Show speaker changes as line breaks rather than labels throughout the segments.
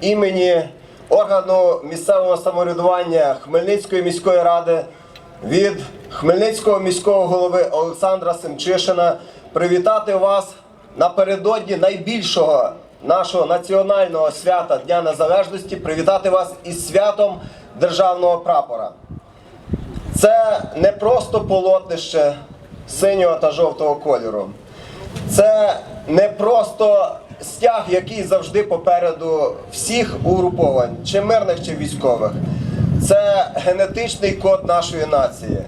імені органу місцевого самоврядування Хмельницької міської ради, від Хмельницького міського голови Олександра Семчишина привітати вас напередодні найбільшого нашого національного свята Дня Незалежності, привітати вас із святом державного прапора. Це не просто полотнище синього та жовтого кольору. Це не просто стяг, який завжди попереду всіх угруповань, чи мирних, чи військових. Це генетичний код нашої нації.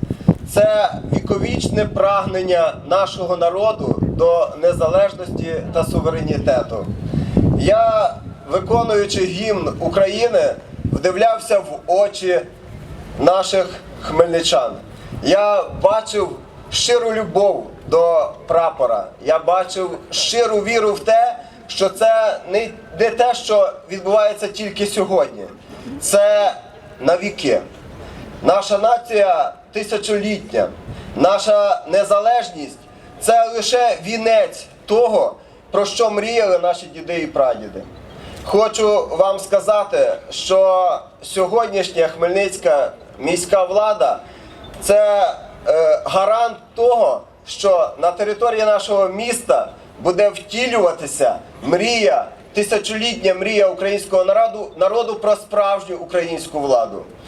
Це віковічне прагнення нашого народу до незалежності та суверенітету. Я, виконуючи гімн України, вдивлявся в очі наших хмельничан. Я бачив щиру любов до прапора. Я бачив щиру віру в те, що це не, не те, що відбувається тільки сьогодні. Це навіки. Наша нація тисячолітня, наша незалежність це лише вінець того, про що мріяли наші діди і прадіди. Хочу вам сказати, що сьогоднішня хмельницька міська влада це е, гарант того, що на території нашого міста буде втілюватися мрія, тисячолітня мрія українського народу, народу про справжню українську владу.